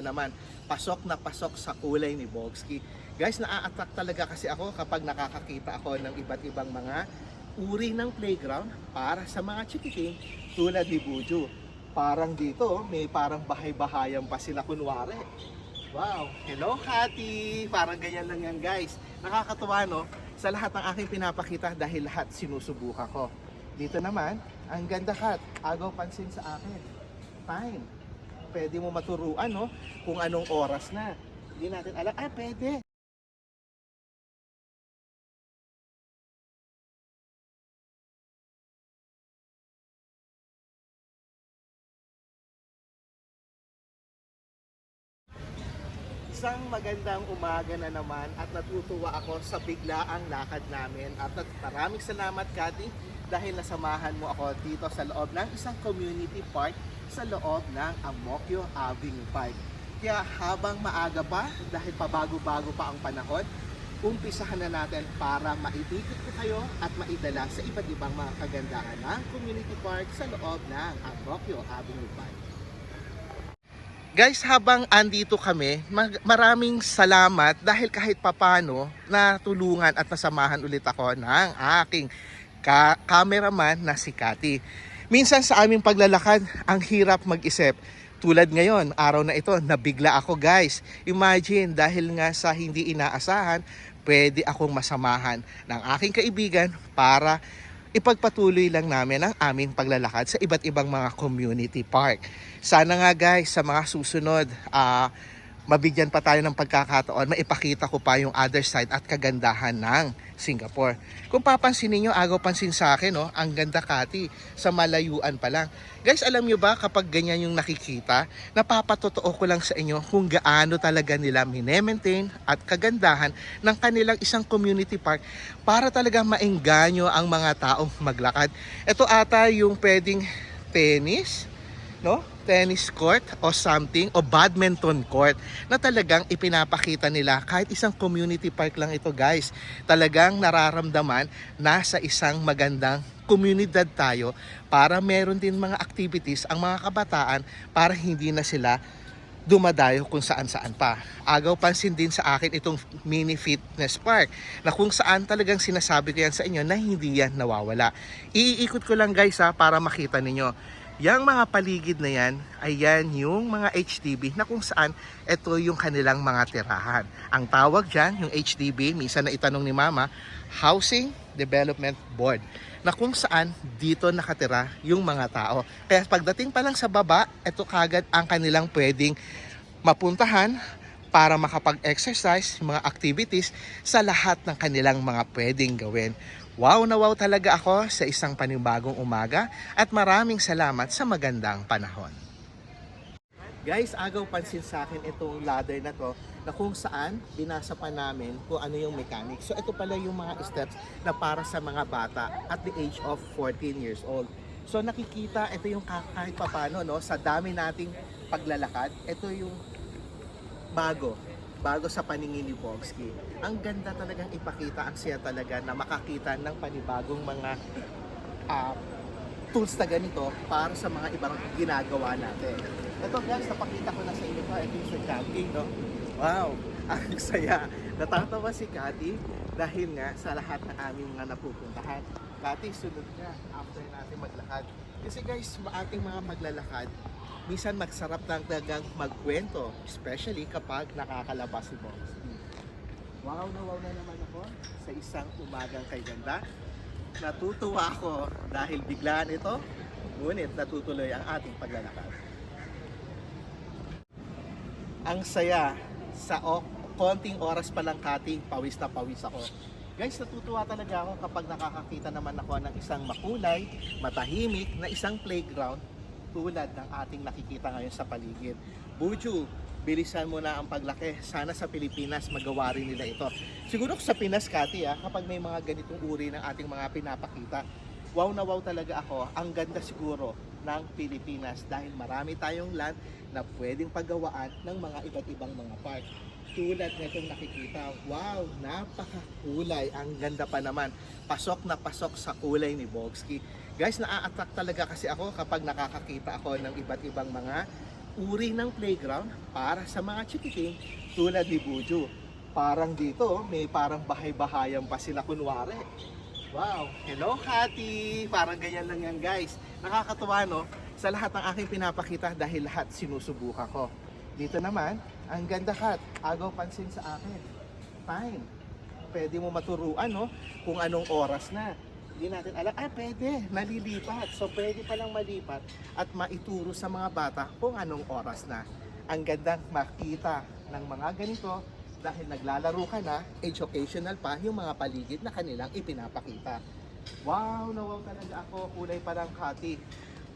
naman. Pasok na pasok sa kulay ni Bogsky. Guys, naa-attract talaga kasi ako kapag nakakakita ako ng iba't ibang mga uri ng playground para sa mga chikiking tulad ni Buju. Parang dito, may parang bahay-bahayan pa sila kunwari. Wow! Hello, Kati! Parang ganyan lang yan, guys. Nakakatuwa, no? Sa lahat ng aking pinapakita dahil lahat sinusubukan ko. Dito naman, ang ganda, Kat. Agaw pansin sa akin. Fine. Pwede mo maturuan, no? Kung anong oras na. Hindi natin alam. Ah, pwede. Isang magandang umaga na naman at natutuwa ako sa biglaang lakad namin at maraming salamat Kati dahil nasamahan mo ako dito sa loob ng isang community park sa loob ng Amokyo Avenue Park. Kaya habang maaga pa dahil pabago-bago pa ang panahon, umpisahan na natin para maitikot ko kayo at maidala sa iba't ibang mga kagandahan ng community park sa loob ng Amokyo Avenue Park. Guys, habang andito kami, maraming salamat dahil kahit papano natulungan at nasamahan ulit ako ng aking ka- cameraman na si Kati. Minsan sa aming paglalakad, ang hirap mag-isip. Tulad ngayon, araw na ito, nabigla ako guys. Imagine, dahil nga sa hindi inaasahan, pwede akong masamahan ng aking kaibigan para ipagpatuloy lang namin ang aming paglalakad sa iba't ibang mga community park. Sana nga guys, sa mga susunod, ah, mabigyan pa tayo ng pagkakataon, maipakita ko pa yung other side at kagandahan ng Singapore. Kung papansin niyo agaw pansin sa akin, no, ang ganda kati sa malayuan pa lang. Guys, alam nyo ba kapag ganyan yung nakikita, napapatotoo ko lang sa inyo kung gaano talaga nila minemaintain at kagandahan ng kanilang isang community park para talaga maengganyo ang mga taong maglakad. Ito ata yung pwedeng tennis, no? Tennis court o something o badminton court na talagang ipinapakita nila kahit isang community park lang ito guys. Talagang nararamdaman nasa isang magandang komunidad tayo para meron din mga activities ang mga kabataan para hindi na sila dumadayo kung saan-saan pa. Agaw pansin din sa akin itong mini fitness park na kung saan talagang sinasabi ko yan sa inyo na hindi yan nawawala. Iikot ko lang guys ha para makita ninyo. Yang mga paligid na yan ay yan yung mga HDB na kung saan ito yung kanilang mga tirahan. Ang tawag dyan, yung HDB, minsan na itanong ni Mama, Housing Development Board na kung saan dito nakatira yung mga tao. Kaya pagdating pa lang sa baba, ito kagad ang kanilang pwedeng mapuntahan para makapag-exercise, mga activities sa lahat ng kanilang mga pwedeng gawin. Wow na wow talaga ako sa isang panibagong umaga at maraming salamat sa magandang panahon. Guys, agaw pansin sa akin itong ladder na to na kung saan binasa pa namin kung ano yung mechanics. So ito pala yung mga steps na para sa mga bata at the age of 14 years old. So nakikita, ito yung ka- kahit papano, no, sa dami nating paglalakad, ito yung bago bago sa paningin ni Bogsky. Ang ganda talagang ipakita, ang siya talaga na makakita ng panibagong mga ah, tools na ganito para sa mga ibang ginagawa natin. Ito guys, napakita ko na sa inyo pa, ito yung sa camping, no? Wow, ang saya. Natatawa si Cathy dahil nga sa lahat ng aming mga napupuntahan. Cathy, sunod ka after natin maglakad. Kasi guys, ating mga maglalakad, minsan magsarap lang talagang magkwento, especially kapag nakakalabas si Bogsky. Wow na wow na naman ako sa isang umagang kay ganda. Natutuwa ako dahil biglaan ito, ngunit natutuloy ang ating paglalakad. Ang saya sa o- konting oras pa lang kati, pawis na pawis ako. Guys, natutuwa talaga ako kapag nakakakita naman ako ng isang makulay, matahimik na isang playground tulad ng ating nakikita ngayon sa paligid. Buju, bilisan mo na ang paglaki. Sana sa Pilipinas magawa rin nila ito. Siguro sa Pinas, Kati, ah, kapag may mga ganitong uri ng ating mga pinapakita, wow na wow talaga ako. Ang ganda siguro ng Pilipinas dahil marami tayong land na pwedeng paggawaan ng mga iba't ibang mga park. Tulad nitong nakikita, wow, napakakulay. Ang ganda pa naman. Pasok na pasok sa kulay ni Bogsky. Guys, naa-attract talaga kasi ako kapag nakakakita ako ng iba't ibang mga uri ng playground para sa mga chikiting tulad ni Buju. Parang dito, may parang bahay-bahayan pa sila kunwari. Wow! Hello, Kati! Parang ganyan lang yan, guys. Nakakatuwa, no? Sa lahat ng aking pinapakita dahil lahat sinusubukan ko. Dito naman, ang ganda, Kat. Agaw pansin sa akin. Fine. Pwede mo maturuan, no? Kung anong oras na. Hindi natin alam, ah, pwede, nalilipat. So, pwede palang malipat at maituro sa mga bata kung anong oras na. Ang gandang makita ng mga ganito dahil naglalaro ka na, educational pa yung mga paligid na kanilang ipinapakita. Wow, nawaw talaga ako. Kulay pa ng kati.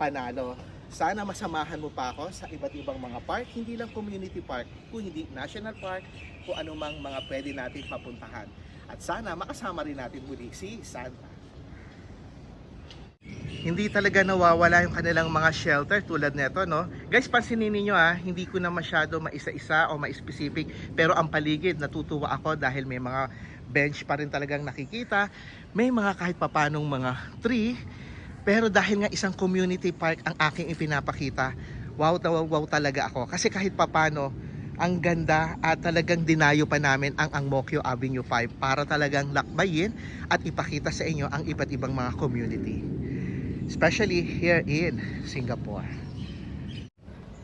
Panalo. Sana masamahan mo pa ako sa iba't ibang mga park, hindi lang community park, kung hindi national park, kung anumang mga pwede natin papuntahan. At sana makasama rin natin muli si Santa. Hindi talaga nawawala yung kanilang mga shelter tulad nito, no? Guys, pansinin niyo ah, hindi ko na masyado maisa-isa o ma-specific, pero ang paligid natutuwa ako dahil may mga bench pa rin talagang nakikita, may mga kahit papanong mga tree, pero dahil nga isang community park ang aking ipinapakita, wow, wow, wow talaga ako. Kasi kahit papano, ang ganda at talagang dinayo pa namin ang Angmokyo Avenue 5 para talagang lakbayin at ipakita sa inyo ang iba't ibang mga community. Especially here in Singapore.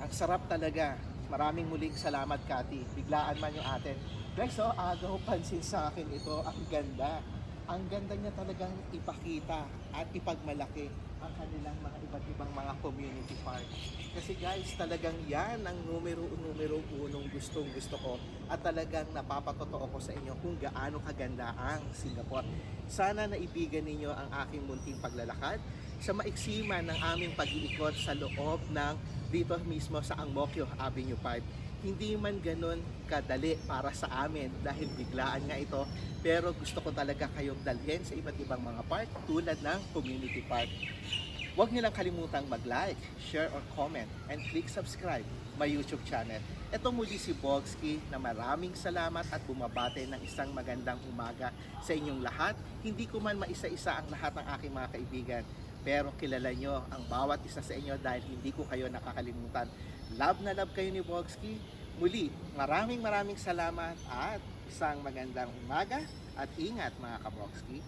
Ang sarap talaga. Maraming muling salamat, Kati. Biglaan man yung atin. Guys, oh, agaw pansin sa akin ito. Ang ganda. Ang ganda niya talagang ipakita at ipagmalaki ang kanilang mga iba't ibang mga community park. Kasi guys, talagang yan ang numero numero unong gustong gusto ko at talagang napapatotoo ko sa inyo kung gaano kaganda ang Singapore. Sana naibigan ninyo ang aking munting paglalakad sa maiksiman ng aming pag-iikot sa loob ng dito mismo sa Angmokyo Avenue 5. Hindi man ganun kadali para sa amin dahil biglaan nga ito pero gusto ko talaga kayong dalhin sa iba't ibang mga park tulad ng community park. Huwag niyo lang kalimutang mag-like, share or comment and click subscribe my YouTube channel. Ito muli si Bogski na maraming salamat at bumabate ng isang magandang umaga sa inyong lahat. Hindi ko man maisa-isa ang lahat ng aking mga kaibigan pero kilala nyo ang bawat isa sa inyo dahil hindi ko kayo nakakalimutan. Love na love kayo ni Bogski. Muli, maraming maraming salamat at isang magandang umaga at ingat mga kabogski.